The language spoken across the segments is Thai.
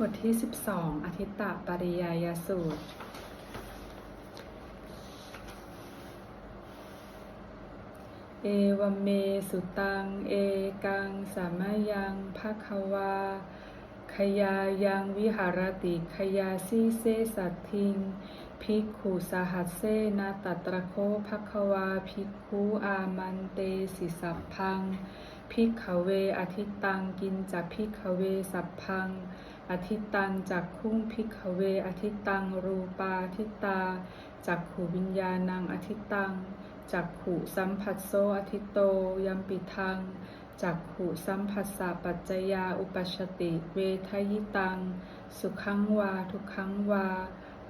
บทที่ 12อาทิตตปริยายสูตร เอวเมสุตัง เอกังสามยังภะควา ขยายังวิหารติขยาซีเซสัตทิง ภิกขุสหัสเซนะตัตระโคภะควา ภิกขุอามันเตสิสัพพัง ภิกขเวอทิตตังกินจากภิกขเวสัพพัง อทิตตังจากคุ้งภิกเวอทิตตังรูปาทิตาจากขูวิญญาณังอทิตตังจากขูสัมผัสโซอทิตโตยัมปิทังจากขูสัมผัสสะปัจจยาอุปชชติ เวทยิตัง สุขังวา ทุกขังวา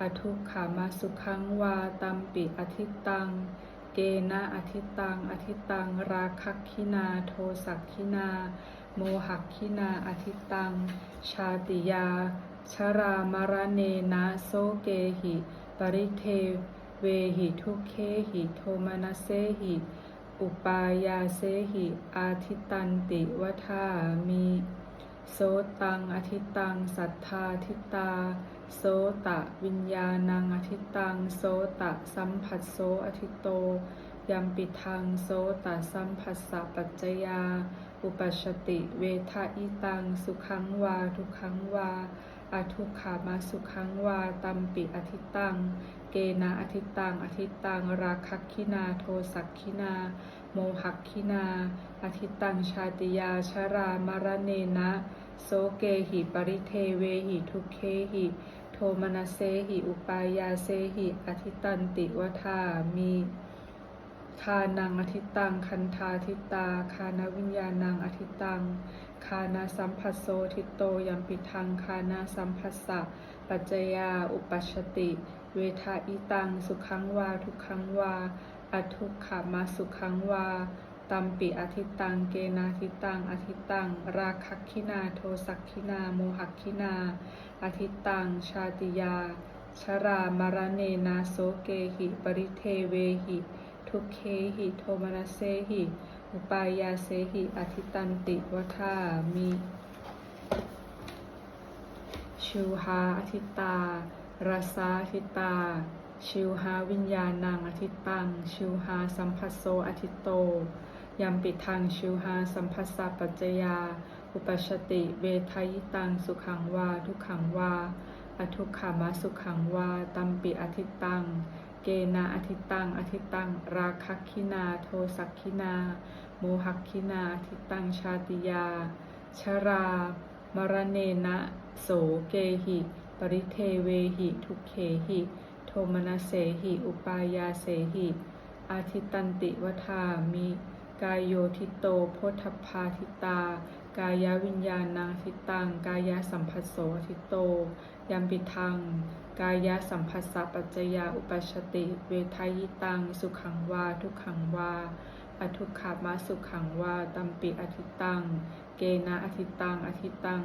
อทุกขามาสุขังวาตัมปิอทิตตัง เกนะอทิตตังอทิตตัง ราคักขินา โทสักขินา โมหักขินาอทิตัง ชาติยา ชรามารเนนะโสเกหิ ปริเทเวหิทุเคหิโทมนัสเสหิ อุปายาเสหิ อาทิตันติวทามิโสตังอทิตัง สัทธาทิตา โสตะวิญญาณังอทิตัง โสตะสัมผัสโสอทิโต ยัมปิทังโสตะสัมผัสสะปัจจยา อุปชชติ เวทะอิตัง สุขังวา ทุขังวาอทุกขามาสุขังวาตัมปิอทิตัง เกนะอทิตังอทิตัง ราคักขินา โทสักขินา โมหักขินาอทิตัง ชาติยา ชรามรเนนะ โสเกหิปริเทเวหิทุเคหิ โทมนัสเสหิ อุปายาเสหิอทิตันติวทามิ คานังอทิตัง คันธาทิตา คานวิญญาณังอทิตัง คานาสัมผัสโซทิตโตยัมปิทัง คานาสัมผัสสะ ปัจจยา อุปัชติ เวทาอิตัง สุขังวา ทุกขังวา อทุกขามาสุขังวา ตัมปิอทิตัง เกนาทิตังอทิตัง ราคักขินา โทสักขินา โมหักขินาอทิตัง ชาติยา ชรามารเนนาโสเกหิ ปริเทเวหิ ทุเคหิโทมนัสเสหิอุปายาเสหิอทิตันติวทามิชิวหาอทิตาราสาอทิตา ชิวหาวิญญาณังอทิตัง ชิวหาสัมผัสโซอทิตโตยัมปิทังชิวหาสัมผัสสะปัจจยา อุปชชติ เวทายตังสุขังวา ทุขังวา อทุกขามาสุขังวา ตัมปิอทิตัง เกนาอทิตังอทิตัง ราคักินา โทสักขินา โมหักินาอทิตัง ชาติยา ชรา มรเนนะโสเกหิ ปริเทเวหิ ทุกเขหิ โทมนัสเสหิ อุปายาเสหิ อาทิตันติวทามิ กายโยทิโตโพธพาทิตา กายวิญญาณังทิตัง กายสัมผัสโสทิโตยัมปิทัง กายสัมผัสสะปัจจยาอุปชชติ เวทายิตัง สุขังวา ทุกขังวาอทุกขามาสุขังวาตัมปิอทิตัง เกนะอทิตังอทิตัง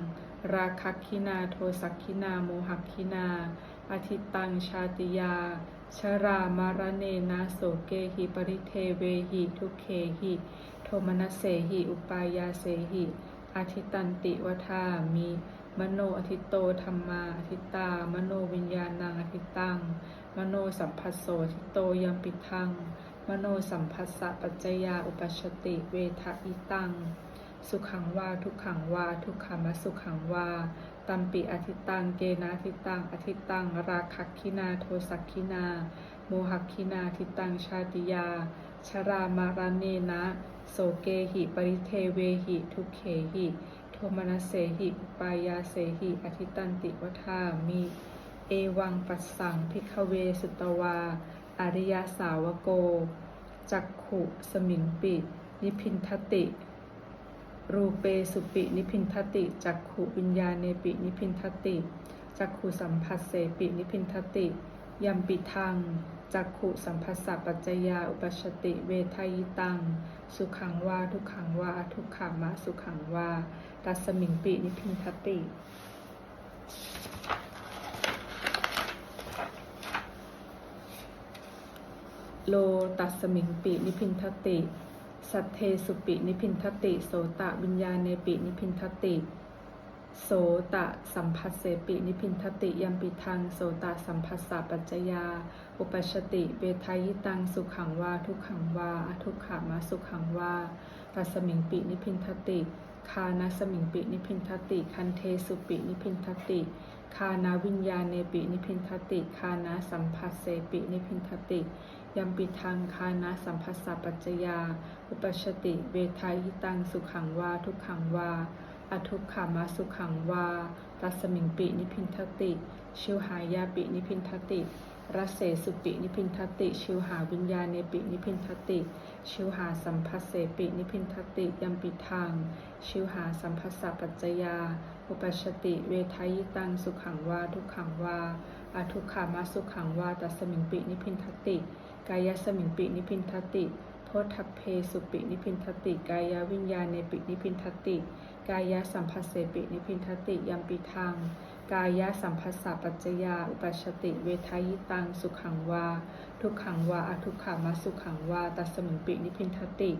ราคักขินาโทสักขินาโมหักขินาอทิตังชาติยา ชรามารเนนะโสเกหิปริเทเวหิทุกเคหิ โทมนัสเสหิ อุปายาเสหิ อาทิตันติวทามิมโนอทิตโตธรรมาอทิตตา มโนวิญญาณังอทิตัง มโนสัมผัสโสอทิตโตยัมปิทัง มโนสัมผัสสะปัจจยาอุปชติเวทะอิตัง สุขังวาทุกขังวาทุกขามสุขังวาตัมปิอทิตังเกนาทิตังอทิตัง ราคักขินาโทสักขินา โมหักขินาทิตังชาติยา ชรามารเนนะ โสเกหิปริเทเวหิทุเขหิ โทมนัสเสหิอุปายาเสหิอทิตันติวทามิเอวังปัสสังพิกเวสุตวา อริยาสาวโก จักขุสมิงปิ นิพินทติ รูเปสุปิ นิพินทติ จักขุวิญญาเนปิ นิพินทติ จักขุสัมผัสเสปิ นิพินทติ ยัมปิทัง จักขุสัมผัสสะปัจจยา อุปชติ เวทายิตัง สุขังวาทุกขังวาทุกขามะสุขังวาตัสมิงปินิพินทติ โลตัสมิงปินิพินทติ สัทเทสุปินิพินทติ โสตะวิญญาณเนปินิพินทติโสตะสัมผัสเสปินิพินทติยัมปิทังโสตะสัมผัสสะปัจจยา อุปชชติเบทายิตังสุขังวาทุกขังวาอทุกขามาสุขังวาตัสมิงปินิพินทติคานาสมิงปินิพินทติ คันเทสุปินิพินทติคานาวิญญาเนปินิพินทติคานาสัมผัสเสปินิพินทติยัมปิทังคานาสัมผัสสะปัจจยา อุปชชติเวทายิตังสุขังวาทุกขังวาอทุกขามาสุขังวาตัสมิงปินิพินทติ ชิวหายาปินิพินทติ รัสเสสุปินิพินทติ ชิวหาวิญญาเนปินิพินทติ ชิวหาสัมภัสเสปินิพินทติยัมปิทังชิวหาสัมภัสสะปัจจยา อุปชชติ เวทายิตังสุขังวาทุกขังวาอาทุกขามาสุขังวาตัสมิงปินิพินทติ กายสมิงปินิพินทติโพธเพสุปินิพินทติ กายวิญญาเนปินิพินทติ กายสัมภัสเสปินิพินทติยัมปิทัง กายสัมภัสสะปัจจยา อุปชชติ เวทายิตัง สุขังวา ทุกขังวาอทุกขามาสุขังวา ตัสมิงปินิพินทติ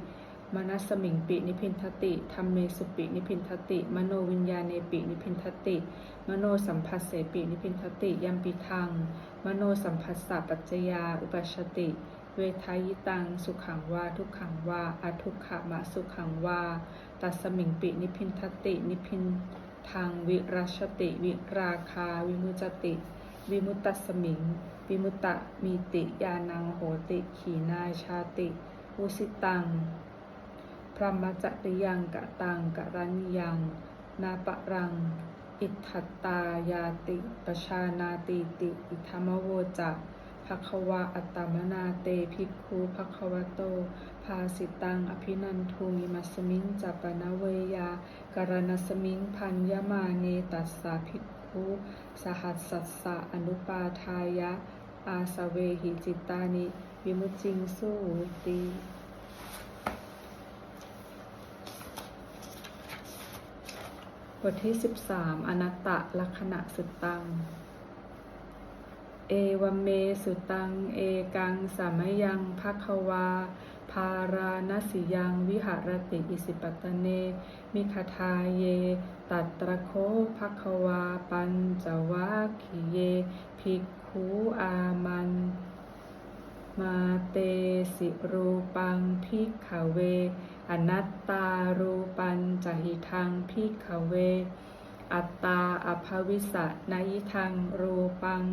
มนัสมิงปินิพินทติธรรมเมสุปินิพินทติ มโนวิญญาเนปินิพินทติ มโนสัมภัสเสปินิพินทติยัมปิทัง มโนสัมภัสสะปัจจยา อุปชชติ เวทายิตัง สุขังวา ทุกขังวาอทุกขามะสุขังวา ตัสมิงปินิพินทติ นิพิน ทางวิรัชติ วิราคา วิมุจติ วิมุตตสมิง วิมุตตะมีติยานังโหติ ขีนายชาติ อุสิตัง พรหมจริยังกะตังกะรัญยัง นาปะรัง อิทัตตายาติปชานาติติ อิธรรมโวจะภควาอัตตมนาเตภิกขุภควโต ภาสิตัง อภินันทุมิมัสมิงจัปปนเวยา รณสมิงพันยมาเนตัสสาภิกขุสหัสสัสสะอนุปาทายะ อาสเวหิจิตานิ วิมุจิงสูติบทที่ 13 อนัตตลักษณะสุตตัง เอวเมสุตัง เอกังสามยังภควาาราณสิยังวิหารติอิสิปตเน มิคทาเย ตัตระโคภควาปัญจวัคคิเย ภิกขุอามันมาเตสิรูปังพิกขเว อนัตตารูปัญจหิทังพิกขเว อัตตาอภวิสะนายิทังรูปัง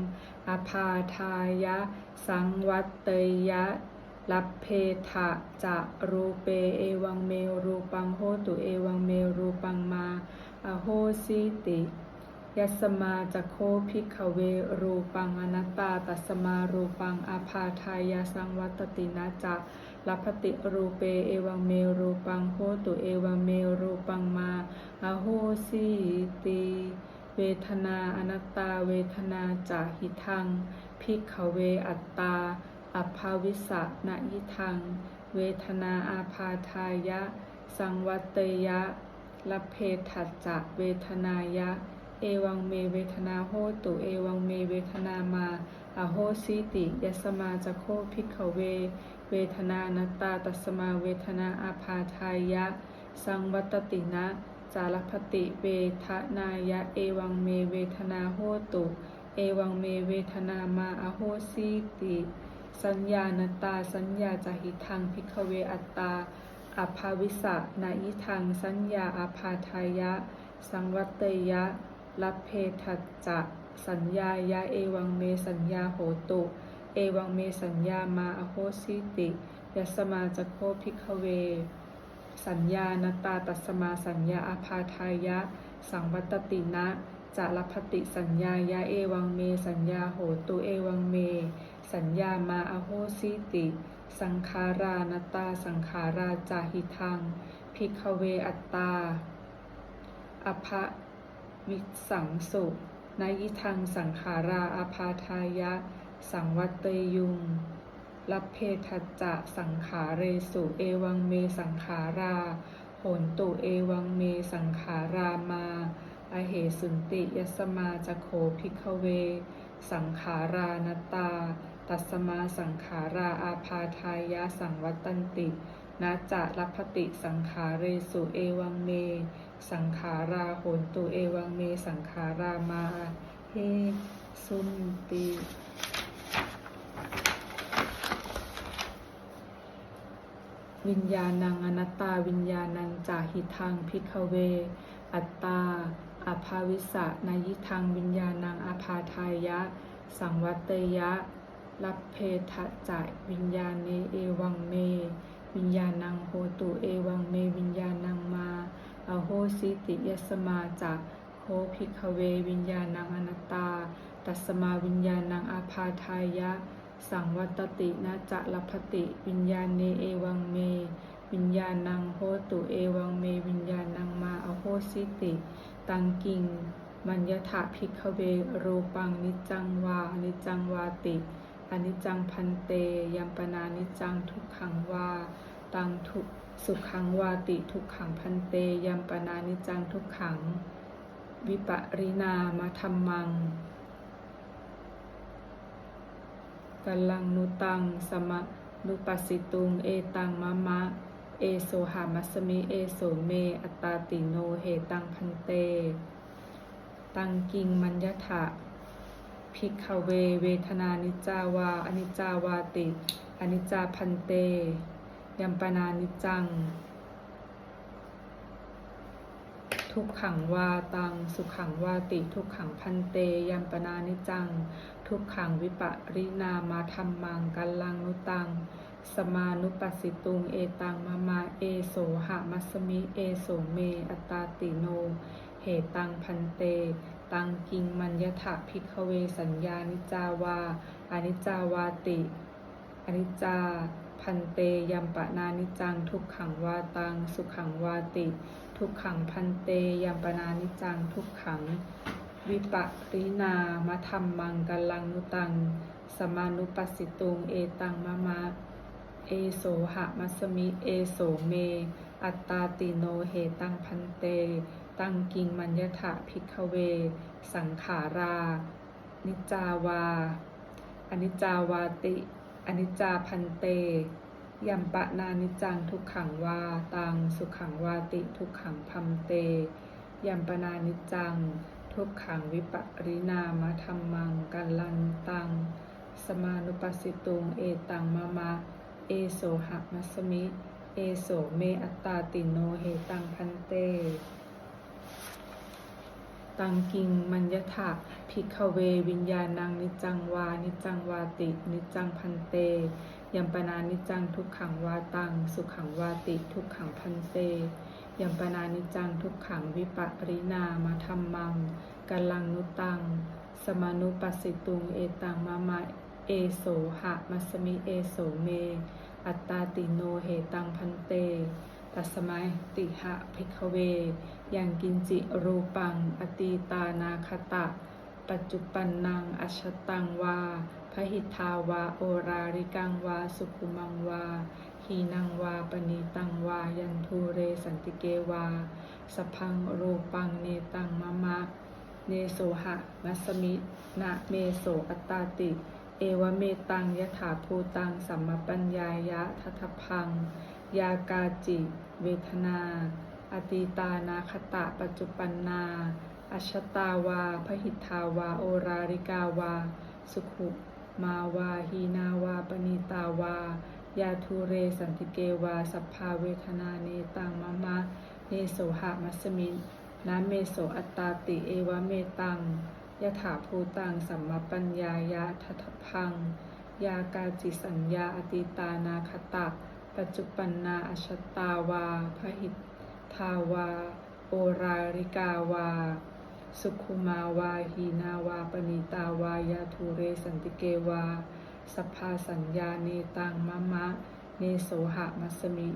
อภาทายะ สังวัตเตยะ ลัพเพทะจะรูเปเอวังเมรูปังโหตุเอวังเมรูปังมาอโหสิติยัสมาจะโคภิกขเวรูปังอนัตตาตัสมารูปังอาภาทายาสังวัตตินะจะลัพติรูเปเอวังเมรูปังโหตุเอวังเมรูปังมาอโหสิติเวทนาอนัตตาเวทนาจะหิทังภิกขเวอัตตา อภาวิสะนยิทัง เวทนาอาพาทายะ สังวัตเตยะลัพเพทัจจะเวทนายะ เอวังเมเวทนาโหตุ เอวังเมเวทนามา อโหสิติยสมาจะโคภิกขเว เวทนานตตาตัสมาเวทนาอาพาทายะ สังวัตตินะจารพติเวทนายะ เอวังเมเวทนาโหตุ เอวังเมเวทนามาอโหสิติ สัญญานตาสัญญาจหิทังพิกเวอัตตาอภาวิสะนายิทังสัญญาอาพาทายะ สังวัตเตยะลัพเพทัจจะสัญญายะเอวังเมสัญญาโหตุ เอวังเมสัญญามาอโหสิติยสมาจโคพิกเว สัญญานตาตัสมาสัญญาอาพาทายะ สังวัตตินะ จารพติสัญญายะเอวังเม สัญญาโหตุเอวังเม สัญญามาอโหสิติ สังขารานตาสังขาราจาหิทังภิกเวอัตตา อภะวิสังสุนายิทังสังขาราอาพาทายะ สังวัตเตยุงลัพเพทัจจะสังขาเรสุเอวังเมสังขารา โหนตุเอวังเมสังขารามา เหสุนติยสมาจโขภิกเว สังขารานตา ตัสมาสังขาราอาพาทายะสังวัตตันตินาจะลัพพติสังขาเรสุเอวังเม สังขาราโหนตุเอวังเม สังขารามาเฮสุนติวิญญาณังอนัตตาวิญญาณังจาหิทังพิกเว อัตตา อภาวิสะนายิทังวิญญาณังอาภาทายะ สังวัตยะลัพเพทะจะวิญญาณเนเอวังเม วิญญาณังโหตุเอวังเม วิญญาณังมาอโหสิติยสมาจากโคภิกขเว วิญญาณังอนัตตา ตัสมาวิญญาณังอาภาทายะ สังวัตตินาจะลพติ วิญญาณเนเอวังเม วิญญาณังโหตุเอวังเม วิญญาณังมาอโหสิติ ตังกิง มัญญถาภิกขเวโรปังนิจังวานิจังวาติอนิจังพันเตยัมปนานิจังทุกขังวาตังทุกสุขังวาติทุกขังพันเตยัมปนานิจังทุกขัง วิปริณามธรรมังกัลลังนุตังสมะนุปัสสิตุงเอตังมะมะ เอโสหามัสมิเอโสเม อัตตาติโนเหตังพันเต ตังกิงมัญญถะภิกเวเวทนานิจาวา อนิจาวาติ อนิจจาพันเต ยัมปนานิจัง ทุกขังวาตัง สุขังวาติ ทุกขังพันเต ยัมปนานิจัง ทุกขังวิปริณามาธรรมังกัลลังนุตัง สมานุปัสสิตุง เอตังมามาเอโสหะมัสมิเอโสเม อัตาติโน เหตังพันเต ตังกิงมัญญถะพิกเวสัญญานิจาวาอนิจาวาติอนิจจาพันเตยัมปะนานิจัง ทุกขังวาตัง สุขังวาติ ทุกขังพันเตยัมปนานิจัง ทุกขัง วิปริณามธรรมังกัลลังนุตัง สมานุปัสสิตุง เอตังมะมะ เอโสหะมัสมิ เอโสเม อัตตาติโนเหตังพันเต ตังกิงมัญญถะพิกเว สังขารา นิจาวา อนิจาวาติ อนิจจาพันเต ยัมปะนานิจังทุกขังวา ตังสุขังวาติทุกขังพัมเต ยัมปนานิจัง ทุกขังวิปริณามะธรรมังกัลลันตัง สมานุปัสสิตุงเอตังมะมะ เอโสหะมัสมิ เอโสเมอัตตาติโนเหตังพันเต ตังกิงมัญญถะภิกขเววิญญาณังนิจังวา นิจังวาติ นิจังพันเต ยัมปนานิจังทุกขังวาตัง สุขังวาติ ทุกขังพันเต ยัมปนานิจจังทุกขังวิปริณามาธรรมังกัลลังนุตัง สมานุปัสสิตุง เอตังมะมะ เอโสหะมัสมิเอโสเม อัตตาติโนเหตังพันเต ตัสมัยติหะภิกขเว ยังกินจิรูปัง อตีตานาคตะ ปัจจุปันนังอัชตังวาพหิทาวาโอราริกังวา สุขุมังวาหีนังวาปณีตังวา ยันทูเรสันติเกวา สพพังรูปังเนตังมะมะ เนโสหะมัสมินะเมโสอัตตาติ เอวเมตังยถาภูตังสัมมปัญญายะทัทพัง ยากาจิ เวทนา อตีตานาคตะปัจจุปันนาอัชตาวา พหิทธาวา โอราริกาวา สุขุมาวาหีนาวา ปณีตาวา ยาทูเรสันติเกวา สัพพาเวทนาเนตังมะมะ เนโสหะมัสมินะเมโสอัตตาติเอวเมตัง ยถาภูตังสัมมปัญญายะทัทพัง ยากาจิสัญญาอติตานาคตะ ปัจจุปันนาอชตาวาพหิทาวา โอราริกาวา สุขุมาวาหีนาวาปณีตาวายาทูเรสันติเกวาสัพพาสัญญาเนตังมะมะ เนโสหะมัสมิ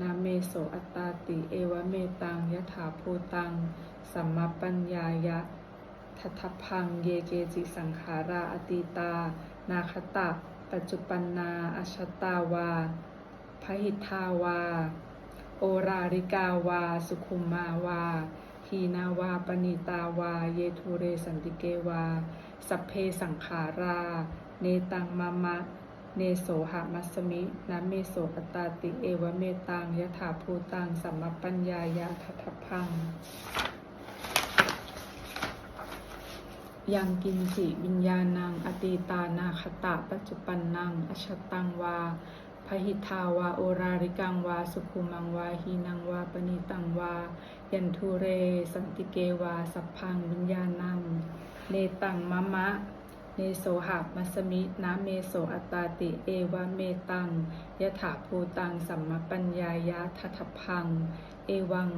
นาเมโสอัตตาติ เอวเมตังยถาภูตัง สัมมปัญญายะ ทัทพังเยเกจิสังขาราอตีตา นาคตะ ปัจจุปันนาอัชตาวาพหิทาวา โอราริกาวา สุขุมมาวาหีนาวาปณีตาวา เยทูเรสันติเกวา สัพเพสังขารา เนตังมะมะเเนโสหะมัสสมินะเมโสปตาติเอวเมตังยถาภูตังสัมมปัญญายาทัทพัง ยังกินจิวิญญาณัง อตีตานาคตะปัจจุปันนังอชตังวาพหิทาวาโอราริกังวา สุขุมังวาหีนังวาปณิตังวา ยันทุเร สันติเกวา สัพพังวิญญาณัง เนตังมะมะ เนโสหะมัสมินะเมโสอัตตาติ เอวะเมตังยะถาภูตังสัมมปัญญายะทัทพัง เอวัง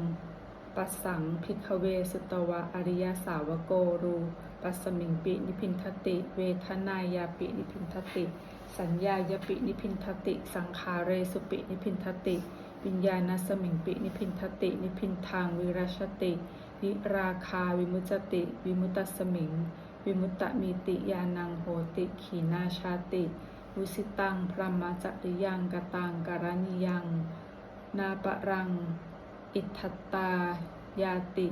ปัสสังพิกเวสุตวะอริยสาวโกรูปัสมิงปินิพินทติ เวทนายาปินิพินทติ สัญญายปินิพินทติ สังขาเรสุปินิพินทติ วิญญาณสมิงปินิพินทติ นิพินทางวิรัชติวิราคาวิมุจติ วิมุตตสมิง วิมุตตมีติยานังโหติ ขีนาชาติวุสิตังพระมจริยังกตังการณิยัง นาปะรัง อิทัตตายาติ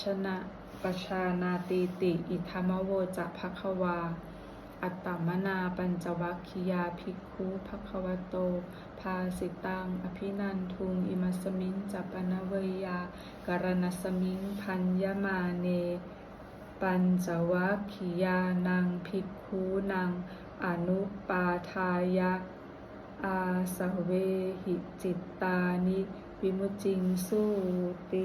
ชนะปชานาตีติ อิธรรมโวจะภควา อัตตมนาปัญจวัคคียาภิกขุภควโต ภาสิตัง อภินันทุง อิมัสสมิงจัปนเวยาการณสมิง พัญญมาเน ปัญจวัคคียานังภิกขุนังอนุปาทายะอาสเวหิจิตตานิ విముచింసోపి